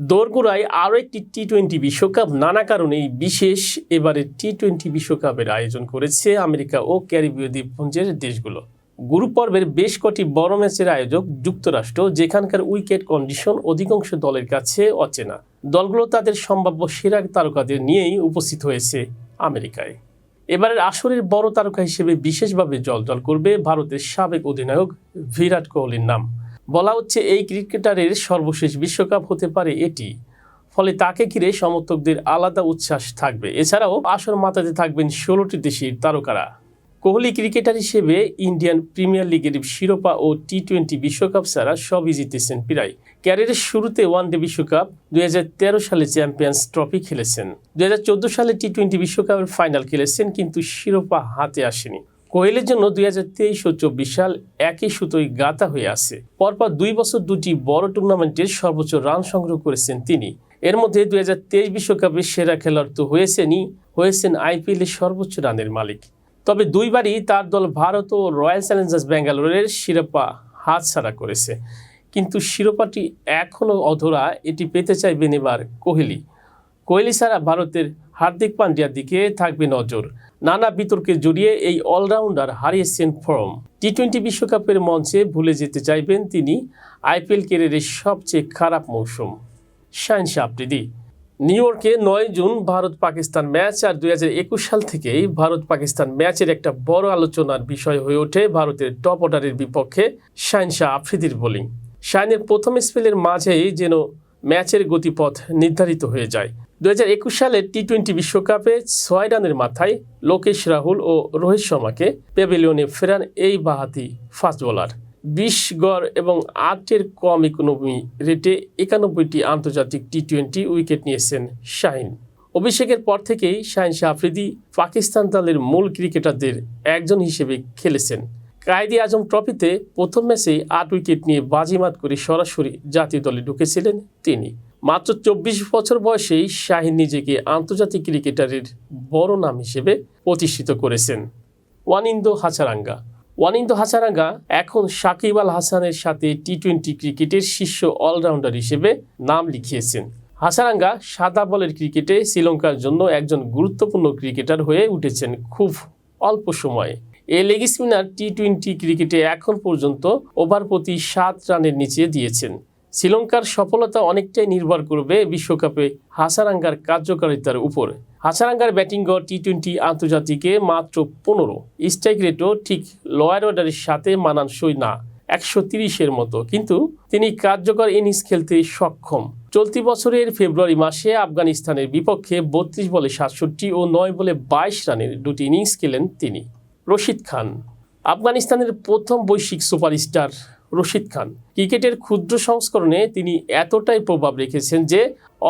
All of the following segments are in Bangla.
দোরগোড়ায় আরও একটি টি টোয়েন্টি বিশ্বকাপ। নানা কারণেই বিশেষ এবারে টি টোয়েন্টি বিশ্বকাপের আয়োজন করেছে আমেরিকা ও ক্যারিবীয় দ্বীপপুঞ্জের দেশগুলো। গ্রুপ পর্বের বেশ কটি বড় ম্যাচের আয়োজক যুক্তরাষ্ট্র, যেখানকার উইকেট কন্ডিশন অধিকাংশ দলের কাছে অচেনা। দলগুলো তাদের সম্ভাব্য সেরা তারকাদের নিয়েই উপস্থিত হয়েছে আমেরিকায়। এবারের আসরের বড় তারকা হিসেবে বিশেষভাবে জলজল করবে ভারতের সাবেক অধিনায়ক বিরাট কোহলির নাম। বলা হচ্ছে এই ক্রিকেটারের সর্বশেষ বিশ্বকাপ হতে পারে এটি। ফলে তাকে ঘিরে সমর্থকদের আলাদা উচ্ছ্বাস থাকবে। এছাড়াও আসর মাথাতে থাকবেন ষোলোটি দেশের তারকারা। কোহলি ক্রিকেটার হিসেবে ইন্ডিয়ান প্রিমিয়ার লিগের শিরোপা ও টি টোয়েন্টি বিশ্বকাপ ছাড়া সবই জিতেছেন প্রায়। ক্যারিয়ারের শুরুতে ওয়ানডে বিশ্বকাপ, দুই হাজার তেরো সালে চ্যাম্পিয়ন্স ট্রফি খেলেছেন। দুই হাজার চোদ্দ সালে টি টোয়েন্টি বিশ্বকাপের ফাইনাল খেলেছেন, কিন্তু শিরোপা হাতে আসেনি। কোহেলের জন্য দুই হাজার তেইশ ও চব্বিশ সাল একই সুতোয় গাঁথা হয়ে আছে। পরপর দুই বছর দুটি বড় টুর্নামেন্টের সর্বোচ্চ রান সংগ্রহ করেছেন তিনি। এর মধ্যে দুই হাজার তেইশ বিশ্বকাপের সেরা খেলোয়াড় তো হয়েছেনই, হয়েছেন আইপিএলের সর্বোচ্চ রানের মালিক। তবে দুইবারই তার দল ভারত ও রয়্যাল চ্যালেঞ্জার্স ব্যাঙ্গালোরের শিরোপা হাতছাড়া করেছে। কিন্তু শিরোপাটি এখনও অধরা, এটি পেতে চাইবেন এবার কোহলি। কোহলি ছাড়া ভারতের হার্দিক পান্ডিয়ার দিকে থাকবে নজর। নানা বিতর্কে জড়িয়ে এই অলরাউন্ডার হারিয়েছেন ফর্ম। টি টোয়েন্টি বিশ্বকাপের মঞ্চে ভুলে যেতে চাইবেন তিনি। আইপিএল ক্যারিয়ারের সবচেয়ে খারাপ মৌসুম। শাইন আফ্রিদি নিউ ইয়র্কে নয় জুন ভারত পাকিস্তান ম্যাচ আর দুই হাজার একুশ সাল থেকেই ভারত পাকিস্তান ম্যাচের একটা বড় আলোচনার বিষয় হয়ে ওঠে ভারতের টপ অর্ডারের বিপক্ষে শাহিন শাহ আফ্রিদির বোলিং। শাহিনের প্রথম স্পেলের মাঝেই যেন ম্যাচের গতিপথ নির্ধারিত হয়ে যায়। দুই হাজার একুশ সালের টি টোয়েন্টি বিশ্বকাপে ছয় রানের মাথায় লোকেশ রাহুল ও রোহিত শর্মাকে প্যাভিলিয়নে ফেরান এই বাহাতি ফাস্ট বোলার। বিশ গড় এবং আটের কম ইকোনমি রেটে একানব্বইটি আন্তর্জাতিক টি টোয়েন্টি উইকেট নিয়েছেন শাহিন। অভিষেকের পর থেকেই শাহিন শাহ আফ্রিদি পাকিস্তান দলের মূল ক্রিকেটারদের একজন হিসেবে খেলেছেন। কায়দি আজম ট্রফিতে প্রথম ম্যাচেই আট উইকেট নিয়ে বাজিমাত করে সরাসরি জাতীয় দলে ঢুকেছিলেন তিনি। মাত্র চব্বিশ বছর বয়সেই শাহিন নিজেকে আন্তর্জাতিক ক্রিকেটারের বড় নাম হিসেবে প্রতিষ্ঠিত করেছেন। ওয়ানিন্দো হাচারাঙ্গা ওয়ানিন্দো হাসারাঙ্গা এখন সাকিব আল হাসানের সাথে টি টোয়েন্টি ক্রিকেটের শীর্ষ অলরাউন্ডার হিসেবে নাম লিখিয়েছেন। হাসারাঙ্গা সাদা বলের ক্রিকেটে শ্রীলঙ্কার জন্য একজন গুরুত্বপূর্ণ ক্রিকেটার হয়ে উঠেছেন খুব অল্প সময়ে। এই লেগ স্পিনার টি টোয়েন্টি ক্রিকেটে এখন পর্যন্ত ওভার প্রতি সাত রানের নিচে দিয়েছেন। শ্রীলঙ্কার সফলতা অনেকটাই নির্ভর করবে বিশ্বকাপে হাসারাঙ্গার কার্যকারিতার উপর। হাসারাঙ্গার ব্যাটিং গড় টি টোয়েন্টি আন্তর্জাতিকে মাত্র পনেরো। স্ট্রাইক রেটও ঠিক লোয়ার অর্ডারের সাথে মানানসই না, একশো তিরিশের মতো। কিন্তু তিনি কার্যকর ইনিংস খেলতে সক্ষম। চলতি বছরের ফেব্রুয়ারি মাসে আফগানিস্তানের বিপক্ষে বত্রিশ বলে সাতষট্টি ও নয় বলে বাইশ রানের দুটি ইনিংস খেলেন তিনি। রশিদ খান, আফগানিস্তানের প্রথম বৈশ্বিক সুপারস্টার। রশিদ খান। ক্রিকেটের ক্ষুদ্র সংস্করণে তিনি এতটাই প্রভাব রেখেছেন যে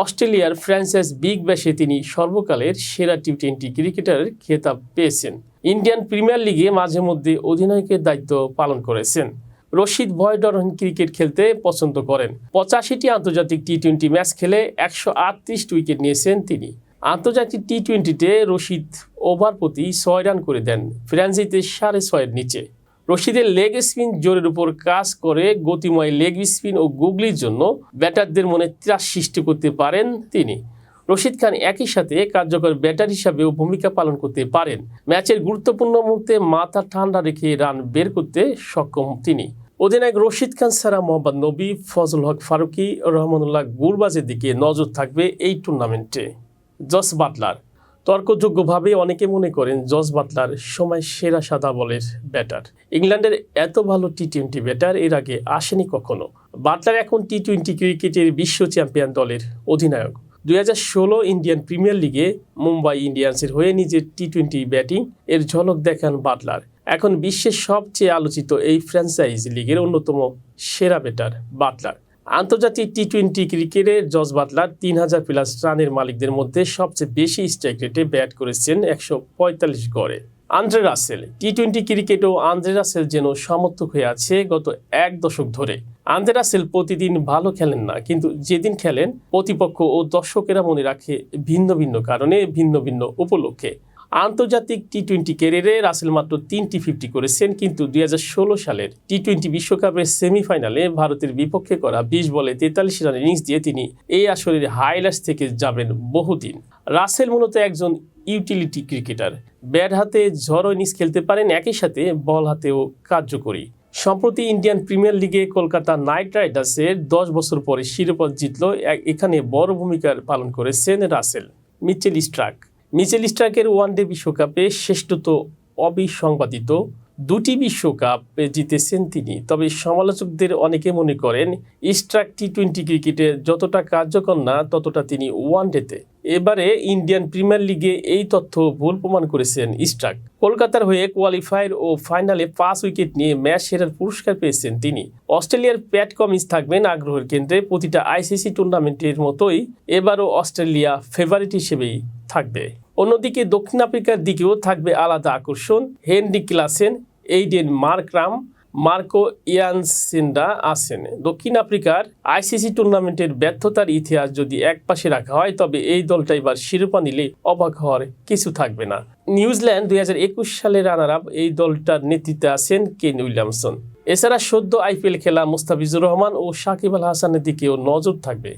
অস্ট্রেলিয়ার ফ্র্যাঞ্চাইজ বিগ ব্যাশে তিনি সর্বকালের সেরা টি টোয়েন্টি ক্রিকেটারের খেতাব পেয়েছেন। ইন্ডিয়ান প্রিমিয়ার লিগে মাঝে মধ্যে অধিনায়কের দায়িত্ব পালন করেছেন। রশিদ ভয়ডরহীন ক্রিকেট খেলতে পছন্দ করেন। পঁচাশিটি আন্তর্জাতিক টি টোয়েন্টি ম্যাচ খেলে একশো আটত্রিশ উইকেট নিয়েছেন তিনি। আন্তর্জাতিক টি টোয়েন্টিতে রশিদ ওভার প্রতি ছয় রান করে দেন। ফ্রান্সিতে সাড়ে ছয়ের নিচে। রশিদের লেগ স্পিন জোরের উপর কাজ করে গতিময় লেগ স্পিন ও গুগলির জন্য ব্যাটারদের মনে ত্রাস সৃষ্টি করতে পারেন তিনি। রশিদ খান একই সাথে কার্যকর ব্যাটার হিসাবেও ভূমিকা পালন করতে পারেন। ম্যাচের গুরুত্বপূর্ণ মুহূর্তে মাথা ঠান্ডা রেখে রান বের করতে সক্ষম তিনি। অধিনায়ক রশিদ খান সারা মোহাম্মদ নবী ফজল হক ফারুকি, রহমানুল্লাহ গুরবাজের দিকে নজর থাকবে এই টুর্নামেন্টে। Jos Buttler. তর্কযোগ্যভাবে অনেকে মনে করেন জস বাটলার সময় সেরা সাদা বলের ব্যাটার। ইংল্যান্ডের এত ভালো টি টোয়েন্টি ব্যাটার এর আগে আসেনি কখনো। বাটলার এখন টি টোয়েন্টি ক্রিকেটের বিশ্ব চ্যাম্পিয়ন দলের অধিনায়ক। দুই ষোলো ইন্ডিয়ান প্রিমিয়ার লিগে মুম্বাই ইন্ডিয়ান্সের হয়ে নিজের টি টোয়েন্টি ব্যাটিং এর ঝলক দেখান বাটলার। এখন বিশ্বের সবচেয়ে আলোচিত এই ফ্র্যাঞ্চাইজ লিগের অন্যতম সেরা ব্যাটার বাটলার। আন্তর্জাতিক টি টোয়েন্টি ক্রিকেটে জস বাটলার তিন হাজার প্লাস রানের মালিকদের মধ্যে সবচেয়ে বেশি স্ট্রাইক রেটে ব্যাট করেছেন একশো পঁয়তাল্লিশ গড়ে। আন্দ্রে রাসেল টি টোয়েন্টি ক্রিকেটেও আন্দ্রে রাসেল যেন সমর্থক হয়ে আছে গত এক দশক ধরে। আন্দ্রে রাসেল প্রতিদিন ভালো খেলেন না, কিন্তু যেদিন খেলেন, প্রতিপক্ষ ও দর্শকেরা মনে রাখে ভিন্ন ভিন্ন কারণে ভিন্ন ভিন্ন উপলক্ষে। আন্তর্জাতিক টি টোয়েন্টি ক্যারিয়ারে রাসেল মাত্র তিনটি ফিফটি করেছেন, কিন্তু দুই হাজার ষোলো সালের টি টোয়েন্টি বিশ্বকাপের সেমিফাইনালে ভারতের বিপক্ষে করা বিশ বলে তেতাল্লিশ রান ইনিংস দিয়ে তিনি এই আসরের হাইলাইটস থেকে যাবেন বহুদিন। রাসেল মূলত একজন ইউটিলিটি ক্রিকেটার ব্যাট হাতে ঝড়ো ইনিংস খেলতে পারেন, একই সাথে বল হাতেও কার্যকরী। সম্প্রতি ইন্ডিয়ান প্রিমিয়ার লিগে কলকাতা নাইট রাইডার্সের দশ বছর পরে শিরোপা জিতল এখানে বড় ভূমিকা পালন করেছেন রাসেল। মিচেল স্ট্রাক মিচেল স্ট্রাকের ওয়ানডে বিশ্বকাপে শ্রেষ্ঠত্ব অবিসংবাদিত দুটি বিশ্বকাপ জিতেছেন তিনি। তবে সমালোচকদের অনেকে মনে করেন, স্ট্রাক টি টোয়েন্টি ক্রিকেটে যতটা কার্যকর না, ততটা তিনি ওয়ানডেতে এবারে ইন্ডিয়ান প্রিমিয়ার লিগে এই তথ্য ভুল প্রমাণ করেছেন স্ট্রাক। কলকাতার হয়ে কোয়ালিফায়ার ও ফাইনালে পাঁচ উইকেট নিয়ে ম্যাচ সেরার পুরস্কার পেয়েছেন তিনি। অস্ট্রেলিয়ার প্যাট কমিন্স থাকবেন আগ্রহের কেন্দ্রে প্রতিটা আইসিসি টুর্নামেন্টের মতোই। এবারও অস্ট্রেলিয়া ফেভারিট হিসেবেই থাকবে। অন্যদিকে দক্ষিণ আফ্রিকার দিকেও থাকবে আলাদা আকর্ষণ। Henry Klaasen, Aiden Markram, Marco ইয়ানসেন্ডা আছেন। দক্ষিণ আফ্রিকার আইসিসি টুর্নামেন্টের ব্যর্থতার ইতিহাস যদি একপাশে রাখা হয়, তবে এই দলটা এবার শিরোপা নিলে অবাক হওয়ার কিছু থাকবে না। নিউজিল্যান্ড দুই হাজার একুশ সালে রানার আপ এই দলটার নেতৃত্বে আছেন কেন উইলিয়ামসন। এছাড়া সদ্য আইপিএল খেলা মুস্তাফিজুর রহমান ও সাকিব আল হাসানের দিকেও নজর থাকবে।